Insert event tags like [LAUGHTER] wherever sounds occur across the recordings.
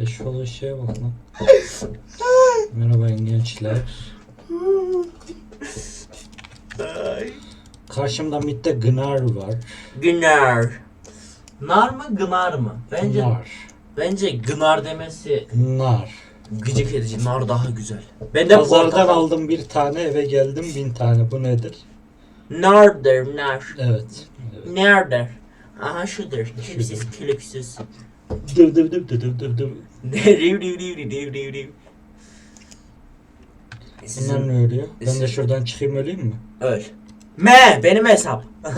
Eşşoğlu şeye bak lan. Merhaba gençler. Karşımda midde Gnar var. Günar. Nar mı gınar mı? Bence Gnar. bence gınar demesi Gnar. gıcık edici. Nar daha güzel. Ben de Pazardan portakal- aldım bir tane eve geldim bin tane. Bu nedir? Nar der nar. Evet. evet. Nerede? Aha şudur. Külüksüz. Dıv dıv dıv dıv dıv dıv dıv. [LAUGHS] Riv riv riv riv riv riv. Bunlar Sizin ne ölüyor? Ben de şuradan çıkayım öleyim mi? öl. Me benim hesap. [LAUGHS]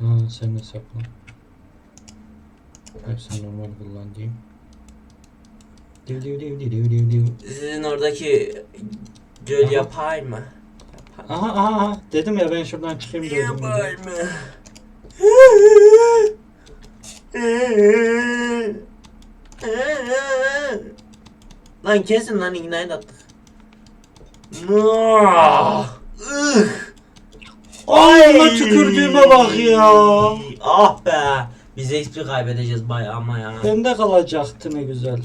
Ha sen hesapla. Hep sen normal kullan diyeyim. Div div div div div div div. Sizin oradaki göl Aha. yapay mı? Aha aha aha. Dedim ya ben şuradan çıkayım dedim. Yapay mı? [LAUGHS] Lan kesin lan ignite attık. Ih! Ay lan tükürdüğüme bak ya. Ah be. Biz XP kaybedeceğiz bayağı ama ya. Bende kalacaktı ne güzel.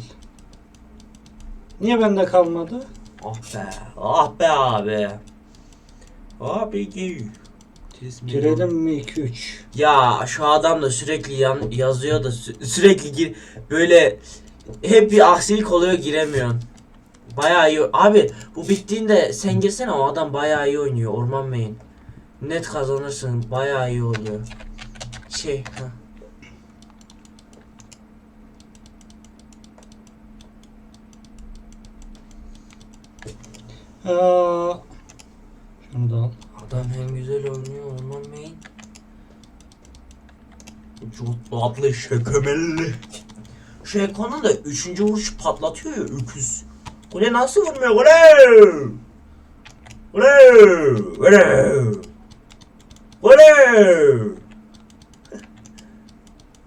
Niye bende kalmadı? Ah be. Ah be abi. Abi ki. Girelim mi 2-3? Ya şu adam da sürekli yan, yazıyor da sü- sürekli gir böyle hep bir aksilik oluyor giremiyorsun. Bayağı iyi. Abi bu bittiğinde sen girsene o adam bayağı iyi oynuyor Orman Bey'in. Net kazanırsın bayağı iyi oluyor. Şey ha. Aa, şunu da al. Adam hem güzel oynuyor Orman Bey'in. Çok tatlı şekemelli. Şu Eko'nun da 3. vuruş patlatıyor ya öküz. Kule nasıl vurmuyor? Kule! Kule! Kule! Kule!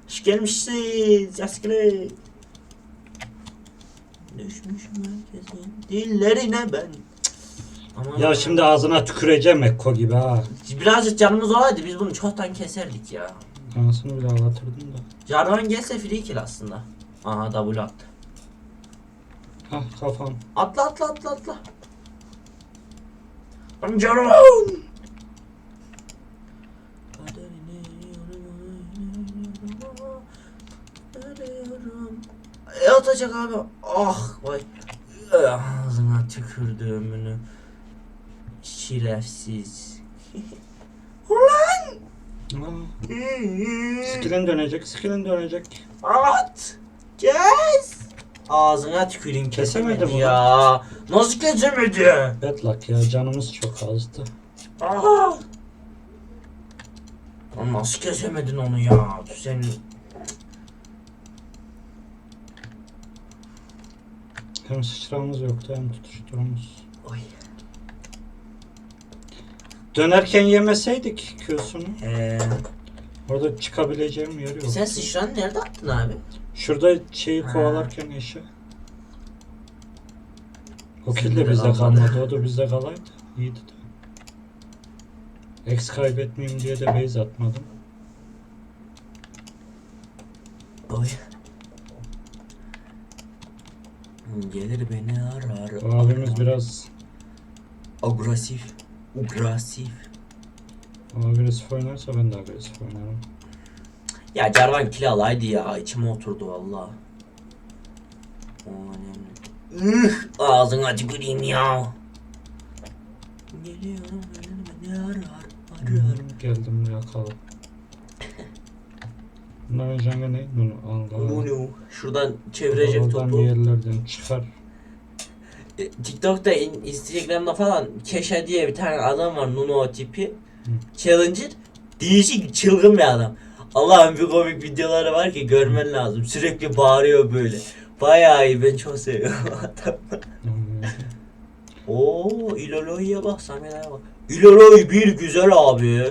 Hoş gelmişsiniz askere. Düşmüşüm herkesin dillerine ben. Aman Ya şimdi ağzına tüküreceğim Ekko gibi ha. Birazcık canımız olaydı biz bunu çoktan keserdik ya. Anasını bile ağlatırdım da. Jarvan gelse free kill aslında. Aha double attı. Hah kafam. Atla atla atla atla. Jarvan! E atacak abi. Ah vay. Ağzına tükürdüğümünü. Şerefsiz. Ulan! Skillin dönecek, skillin dönecek. At! Kes! Ağzına tüküreyim Kesemedi kesemedi mi ya. Nasıl kesemedi? Bad luck ya canımız çok azdı. Aa! Lan nasıl kesemedin onu ya? Sen Hem sıçramız yoktu hem tutuşturumuz. Oy. Dönerken yemeseydik Q'sunu. Ee, Orada çıkabileceğim yer yok. sen sıçranı nerede attın abi? Şurada şeyi kovalarken eşi. O kill de de bizde kalmadı. O da bizde kalaydı. İyiydi de. X kaybetmeyeyim diye de base atmadım. Oy. Gelir beni arar. O abimiz biraz agresif. Agresif. o agresif oynarsa ben de agresif oynarım. Ya Jarvan kill alaydı ya içime oturdu valla. O önemli. Üh, ağzına tüküreyim ya. Geliyorum beni arar arar. Geldim yakalım. [LAUGHS] Bunların jungle ne? Bunu al. Nunu. Şuradan çevirecek Oradan bir topu. yerlerden çıkar. E, TikTok'ta, in- Instagram'da falan Keşe diye bir tane adam var Nuno tipi. Challenger. Değişik çılgın bir adam. Allah'ım bir komik videoları var ki görmen lazım. Sürekli bağırıyor böyle. Bayağı iyi ben çok seviyorum [LAUGHS] adamı. Oo İloloy'a bak Samet'e bak. İloloy bir güzel abi.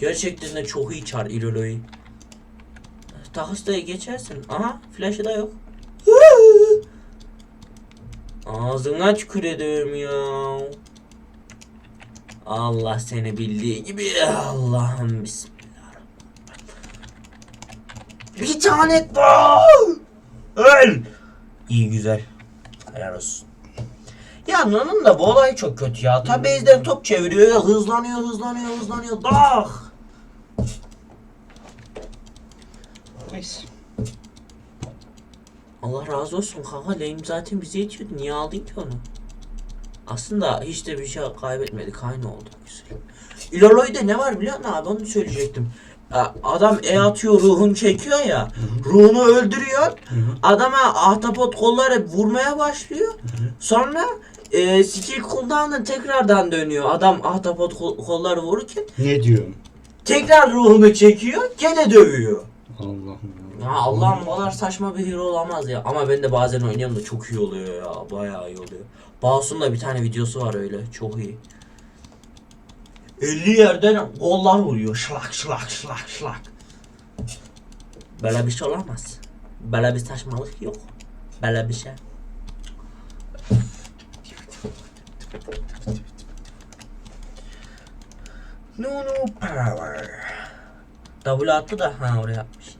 Gerçekten de çok iyi çar İloloy. Tahıstayı geçersin. Aha flash'ı da yok. [LAUGHS] Ağzına tükür ediyorum ya. Allah seni bildiği gibi. Allah'ım bismillah. Bir tane daha. Öl. İyi güzel. Helal olsun. Ya Nan'ın da bu olay çok kötü ya. Ta base'den top çeviriyor hızlanıyor hızlanıyor hızlanıyor. Dah! Neyse. Allah razı olsun kanka lane zaten bize yetiyordu. Niye aldın ki onu? Aslında hiç de bir şey kaybetmedik. Aynı oldu. Güzel. İloloy'da ne var biliyor musun abi? Onu söyleyecektim. Adam E atıyor ruhunu çekiyor ya. Ruhunu öldürüyor. Hı hı. Adama ahtapot kolları vurmaya başlıyor. Sonra e, skill cooldown'ı tekrardan dönüyor. Adam ahtapot kol- kolları vururken Ne diyorum? tekrar ruhunu çekiyor. Gene dövüyor. Allah'ım ya. Allah'ım bu kadar saçma bir hero olamaz ya. Ama ben de bazen oynuyorum da çok iyi oluyor ya. Bayağı iyi oluyor. Bağsu'nun da bir tane videosu var öyle. Çok iyi. 50 yerden gollar vuruyor. Şlak şlak şlak şlak. Böyle bir şey olamaz. Böyle bir saçmalık yok. Böyle bir şey. No no power. W attı da ha oraya atmış.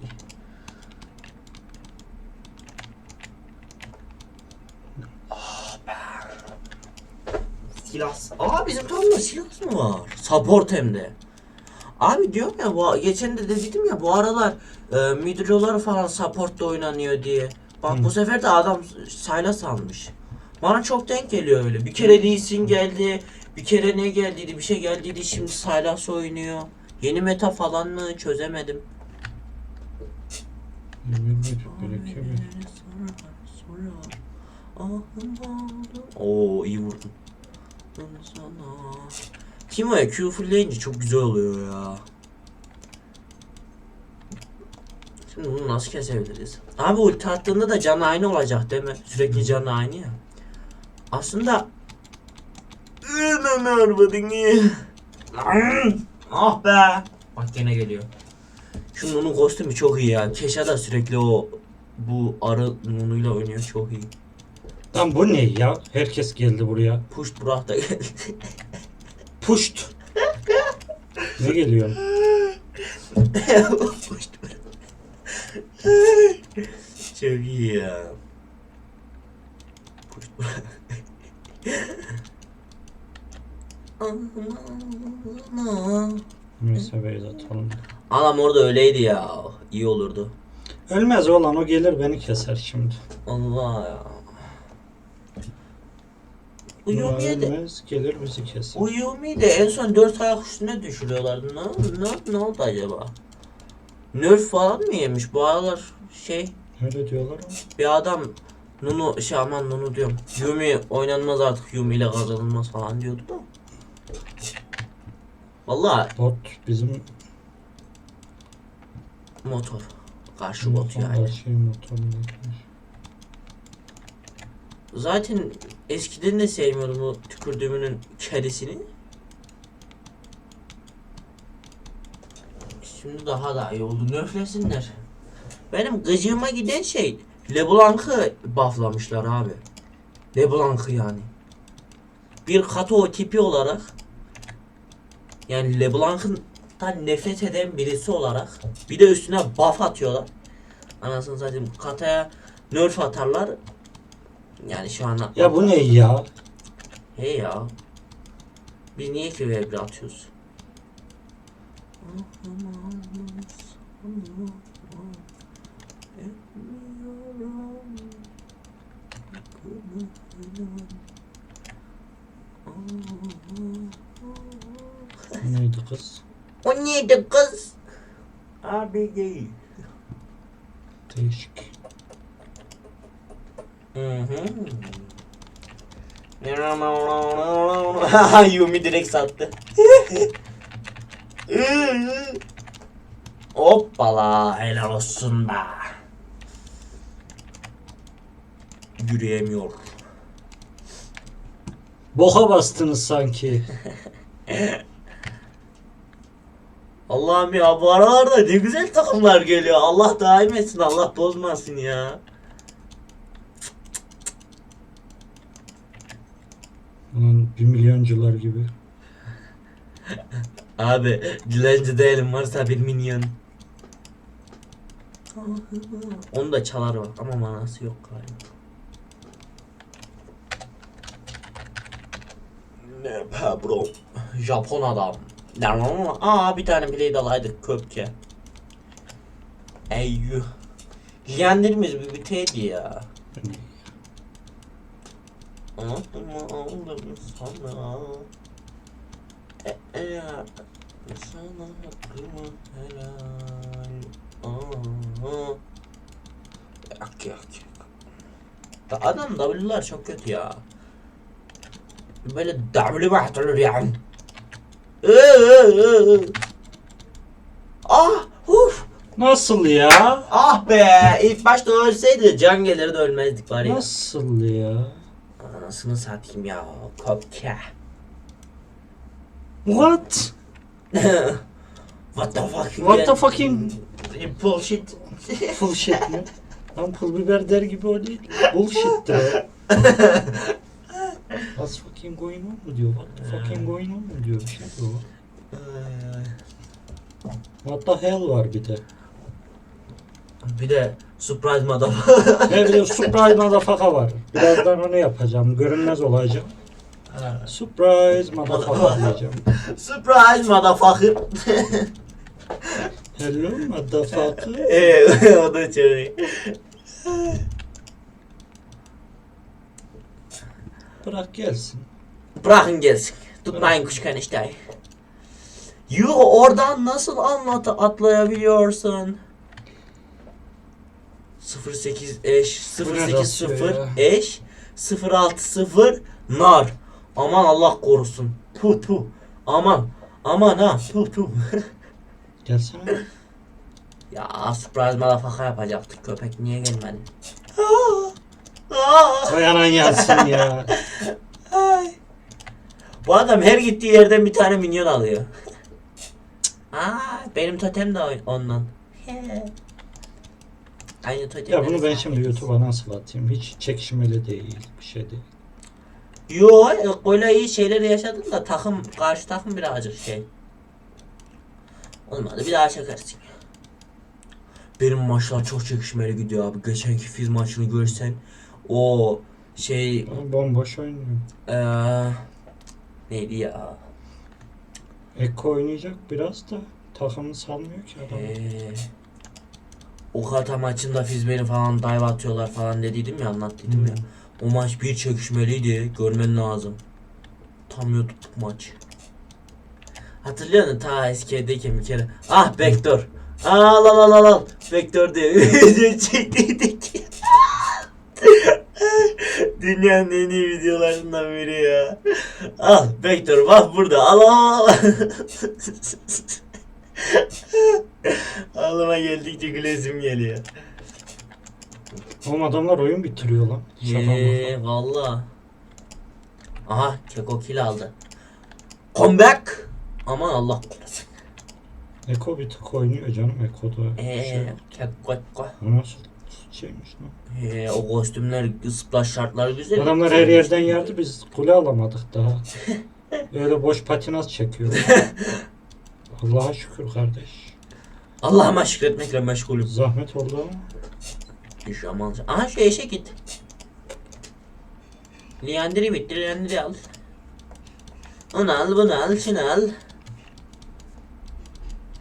Silah. Aa bizim takımda silah mı var? Support hem de. Abi diyorum ya bu geçen de dedim ya bu aralar e, midrolar falan support'ta oynanıyor diye. Bak Hı. bu sefer de adam Sylas almış. Bana çok denk geliyor öyle. Bir kere Lee Sin geldi. Bir kere ne geldiydi? Bir şey geldiydi. Şimdi Sylas oynuyor. Yeni meta falan mı çözemedim. Oo iyi vurdun. Timo'ya Q fullleyince çok güzel oluyor ya. Şimdi bunu nasıl kesebiliriz? Abi ulti attığında da can aynı olacak değil mi? Sürekli can aynı ya. Aslında Ürünü arvadın. Ah be. Bak gene geliyor. Şu Nun'un kostümü çok iyi ya. Keşa da sürekli o bu arı Nunu'yla oynuyor çok iyi. Lan bu ne ya? Herkes geldi buraya. Push Burak da geldi. Puşt. ne geliyor? [LAUGHS] Push Burak. çok iyi ya. Push Burak. Neyse beyaz atalım. Adam orada öyleydi ya. İyi olurdu. Ölmez olan o gelir beni keser şimdi. Allah ya. Uyumi'ye de ölmez gelir bizi keser. Uyumi de en son dört ayak üstüne düşürüyorlardı. Ne, ne, ne oldu acaba? Nerf falan mı yemiş? Bu aralar şey Öyle diyorlar ama. bir adam Nunu şey aman Nunu diyorum. Yumi oynanmaz artık Yumi ile kazanılmaz falan diyordu da. Vallahi Bot bizim motor. Karşı bot motor yani. Şey yapmış. Zaten eskiden de sevmiyordum o tükürdüğümünün kedisini. Şimdi daha da iyi oldu. Nerflesinler. Benim gıcığıma giden şey LeBlanc'ı bufflamışlar abi. LeBlanc'ı yani. Bir kato tipi olarak yani LeBlanc'tan nefret eden birisi olarak bir de üstüne buff atıyorlar. Anasını satayım kataya nerf atarlar. Yani şu an Ya bu ne ya? Hey ya. Biz niye ki V1 atıyoruz? Bu neydi kız? O neydi kız? Abi değil. Değişik. [LAUGHS] Yumi direkt sattı. [LAUGHS] Hoppala helal olsun be. Yürüyemiyor. Boka bastınız sanki. [LAUGHS] Allah'ım ya bu aralarda ne güzel takımlar geliyor. Allah daim etsin. Allah bozmasın ya. Bir milyoncular gibi. [LAUGHS] Abi dilenci değilim varsa bir minyon. Onu da çalar o ama manası yok galiba. Ne be bro. Japon adam. Aa bir tane blade alaydık köpke. Eyyuh. Yendirmez bir biteydi ya. Hani mı aldım sana. E, e, sana hakkımı helal. Aa. Yak yak yak. Da adam W'lar çok kötü ya. Böyle W bahtırır yani. Ee, ee, ee. Ah! Uf! Nasıl ya? Ah be! İlk başta ölseydi can gelir de ölmezdik var ya. Nasıl ya? Anasını satayım ya. Kopke. What? What the fuck? What the fucking Bullshit. full shit mi? Lan pul biber der gibi o değil. Bullshit'tir o. What's fucking going on mu diyor? What the fucking going on mu diyor? Bir şey diyor. What the hell var bir de. Bir de surprise motherfucker. [LAUGHS] Ne bileyim surprise motherfucker var. Birazdan onu yapacağım. Görünmez olacağım. Surprise motherfucker diyeceğim. [LAUGHS] surprise motherfucker. [LAUGHS] Hello motherfucker. Eee o da çok iyi. Bırak gelsin. Bırakın gelsin. Tutmayın kuş kaniştayı. Yo oradan nasıl anlat atlayabiliyorsun? 08 eş Bu ne 080 rasyo ya? eş 060 nar. Aman Allah korusun. Tu tu. Aman. Aman ha. Tu tu. [LAUGHS] Gelsene. ya surprise motherfucker yapacaktık köpek niye gelmedi? Vay anan gelsin ya. Ay. Bu adam her gittiği yerden bir tane minyon alıyor. Aa, benim totem de ondan. Totem. Ya bunu ben şimdi YouTube'a nasıl atayım? Hiç çekişmeli değil. Bir şey değil. Yo, böyle iyi şeyler yaşadın da takım karşı takım birazcık şey. Olmadı bir daha çakarsın. Benim maçlar çok çekişmeli gidiyor abi. Geçenki fiz maçını görsen o şey Ben bomboş oynuyorum. eee neydi ya? Eko oynayacak biraz da takımı salmıyor ki adam. Ee, Okata maçında Fizberi falan dive atıyorlar falan dediydim ya anlattıydım ya. O maç bir çekişmeliydi. Görmen lazım. Tam YouTube maç. Hatırlıyor musun ta eski evdeyken bir kere. Ah Vector. Al al al al al. Vector diye [LAUGHS] çektiydik. [LAUGHS] Dünyanın en iyi videolarından biri ya. Al Vector bak burada. Al al al. [LAUGHS] Ağlama geldikçe gülesim geliyor. Oğlum adamlar oyun bitiriyor lan. Eee valla. Aha Keko kill aldı. Comeback. Aman Allah korusun. Eko bir tık oynuyor canım. Eko'da şey. Eee Keko Keko. O nasıl şeymiş lan? Eee o kostümler splash şartlar güzel. Adamlar her yerden yerdi biz kule alamadık daha. [LAUGHS] Öyle boş patinaj çekiyor. [LAUGHS] Allah'a şükür kardeş. Allah'ıma şükretmekle meşgulüm. Zahmet ama. Şu aman. Aha şu eşe git. Leandri bitti. Leandri al. Onu al bunu al şunu al.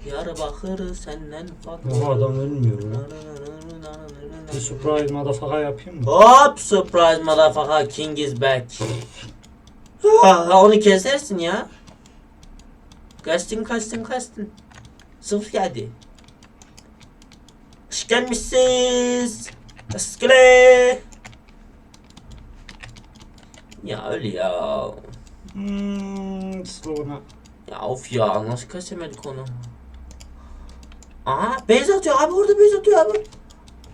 Diyarbakır senden farklı. Ama adam ölmüyor ya. Bir surprise motherfucker yapayım mı? Hop surprise motherfucker king is back. Ha, onu kesersin ya. Kaçtın kaçtın kaçtın. Sıfır geldi. Hoş gelmişsiniz. Eskile. Ya öyle ya. Hmm, slow'una. Ya of ya nasıl kesemedik onu. Aa base atıyor abi orada base atıyor abi.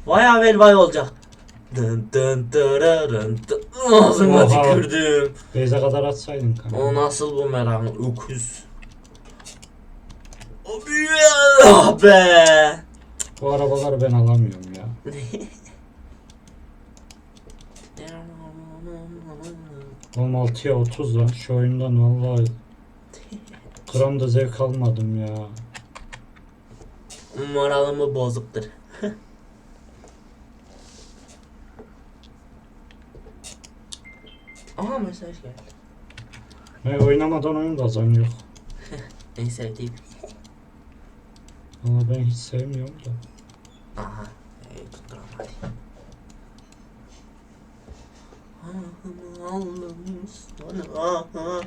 Vay avel vay olacak. Dın dın dırırın dın. Ağzıma Oha. tükürdüm. Beyze kadar atsaydın kanka. O nasıl bu merak öküz. Abi ah be. Bu arabaları ben alamıyorum ya. Oğlum 6'ya 30 lan. Şu oyundan vallahi gram da zevk almadım ya. Moralımı bozuktur. [LAUGHS] Aha mesaj geldi. Ve oynamadan oyun kazanıyor. [LAUGHS] En sevdiğim. Ama ben hiç sevmiyorum da. Aha. Evet tutturam hadi. Ahımı aldım sana. Aha.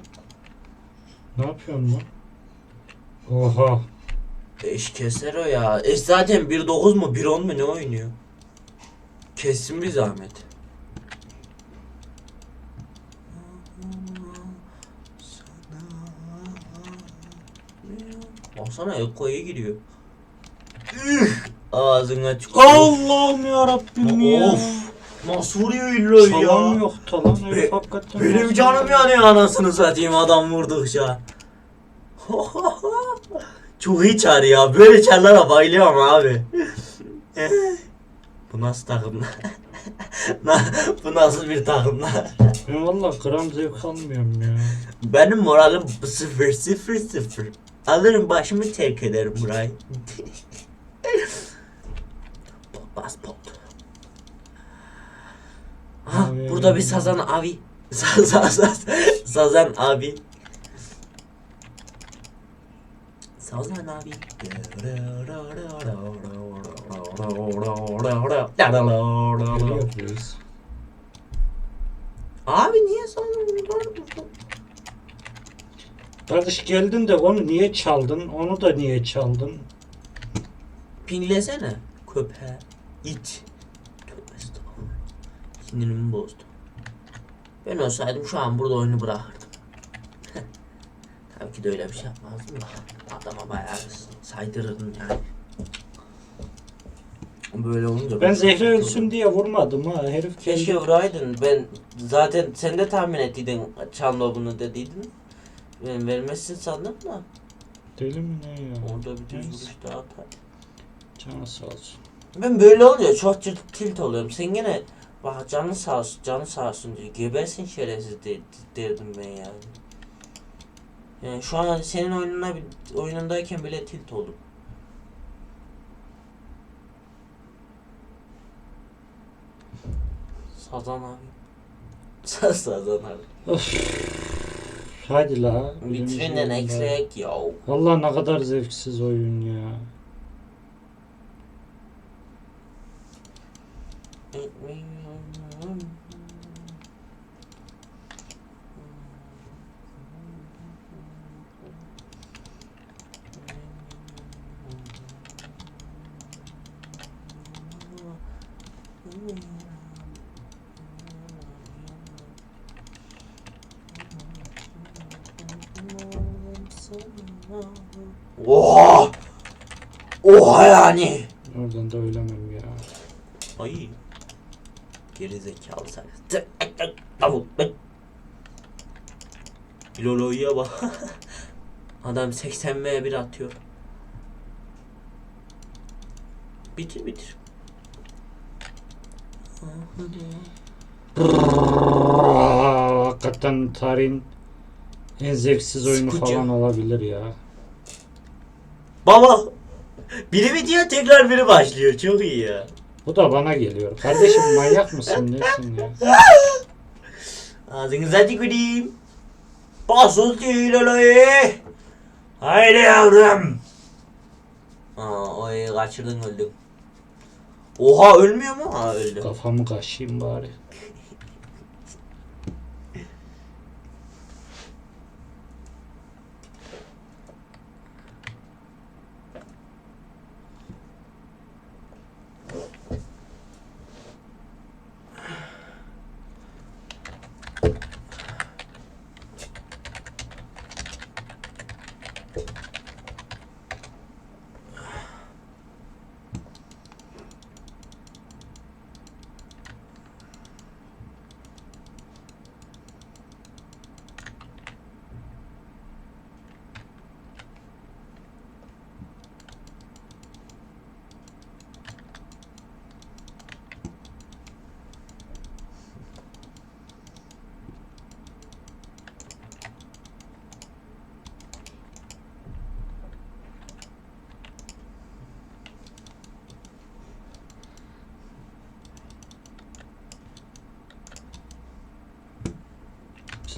Ne yapıyorsun lan? Oha. Eş keser o ya. Eş zaten 1.9 mu 1.10 mu ne oynuyor? Kessin bir zahmet. Baksana Eko'ya giriyor. Ağzına çık. Allah'ım yarabbim ya. Of! Nasıl vuruyor Salam ya? yok talan herif Be- hakikaten. Benim canım yanıyor anasını satayım adam vurdukça. [LAUGHS] Çok iyi çağır ya. Böyle çarlara bayılıyorum abi. [LAUGHS] Bu nasıl takımlar? [LAUGHS] Na- Bu nasıl bir takımlar? Ben valla gram zevk almıyorum ya. Benim moralim sıfır sıfır sıfır. Alırım başımı terk ederim burayı. Bas pot. Ha, burada bir [LAUGHS] sazan abi. Sazan, abi. Sazan abi. Abi niye sazan? Kardeş geldin de onu niye çaldın? Onu da niye çaldın? Pinlesene köpeğe. İt. Tövbe estağfurullah. Sinirimi bozdu. Ben olsaydım şu an burada oyunu bırakırdım. [LAUGHS] Tabii ki de öyle bir şey yapmazdım da. Adama bayağı saydırırdım yani. Böyle olunca Ben Zehra ölsün diye vurmadım ha. Herif Keşke kendi... vuraydın. Ben zaten sen de tahmin ettiydin Çanlo bunu dediydin. Ben vermezsin sandım da. Deli mi ne ya? Orada bir düz vuruş daha atar. Canı sağ olsun. Ben böyle olunca çok cırt tilt oluyorum. Sen gene bak canı sağ olsun, canı sağ olsun diyor. Gebersin şerefsiz de, derdim ben yani. Yani şu an senin oyununa oyunundayken bile tilt oldum. Sazan abi. Sa- [LAUGHS] Sazan abi. Hadi la. Vitrinden eksik ya. Valla ne kadar zevksiz oyun ya. Oha! Oha yani! Oradan da ölemem ya. Ay. Geri zekalı sen. Tavuk. Lolo'ya bak. [LAUGHS] Adam 80 m bir atıyor. Bitir bitir. Hakikaten tarihin en zevksiz oyunu Sıkıcı. falan olabilir ya. Baba. Biri bitiyor tekrar biri başlıyor. Çok iyi ya. Bu da bana geliyor. Kardeşim manyak mısın nesin ya? Ağzınıza tüküreyim. Basıl değil Lolo'yu. Haydi yavrum. Aa, oy kaçırdın öldüm. Oha ölmüyor mu? Ha öldü. Kafamı kaşıyım bari.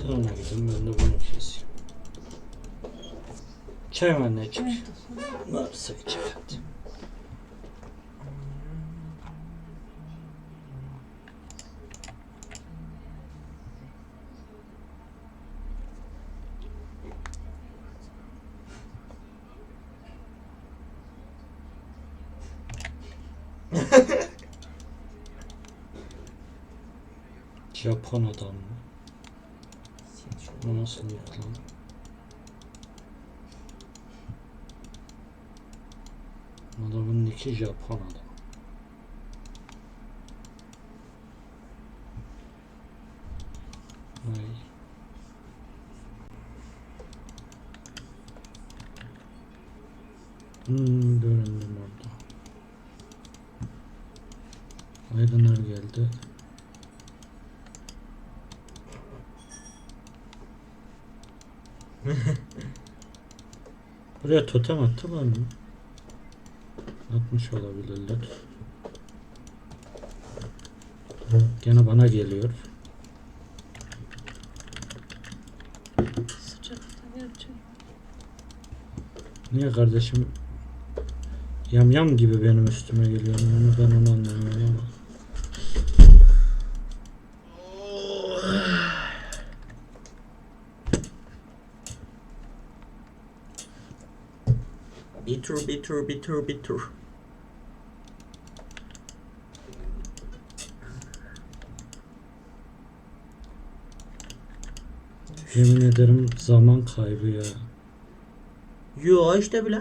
Ona gidin ben de bunu keseyim. Çay mı anneciğim? Varsa içer hadi. [LAUGHS] Japon adam mı? Bu nasıl yok lan? Adamın iki Japon adam. Hmm, göründüm orada. Aydınlar geldi. [LAUGHS] Buraya totem attılar mı? Atmış olabilirler. Gene bana geliyor. Niye kardeşim yam yam gibi benim üstüme geliyor? Onu ben onu anlamıyorum ama. Bir tur bir tur bir tur. Yemin ederim zaman kaybı ya. Yo işte bile.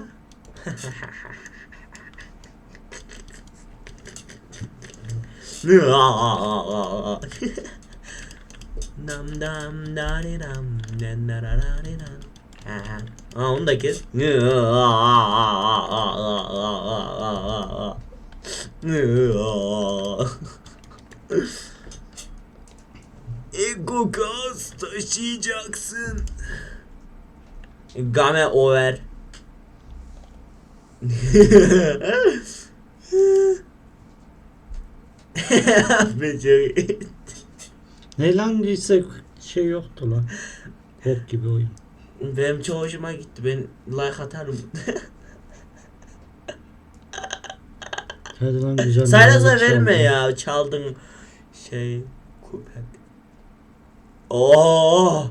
[LAUGHS] Dam dam da di dam den da da da di dam. Aa, onu da kes. Ego gaz taşıyacaksın. Game over. [LAUGHS] Beceri. Ne lan değilse şey yoktu lan. Bok gibi oyun. Benim çok hoşuma gitti. Ben like atarım. Hadi lan güzel. Muhabbet verme ya. Çaldın şey köpek. Oo!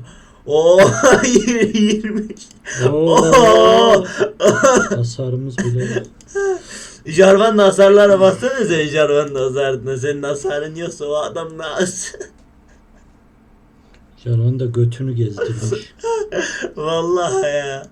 Oo! 20. Oo. Hasarımız bile. Jarvan hasarlara baksana sen Jarvan hasarına. Senin hasarın yoksa o adam nasıl? Yalan da götünü gezdirmiş. [LAUGHS] Vallahi ya.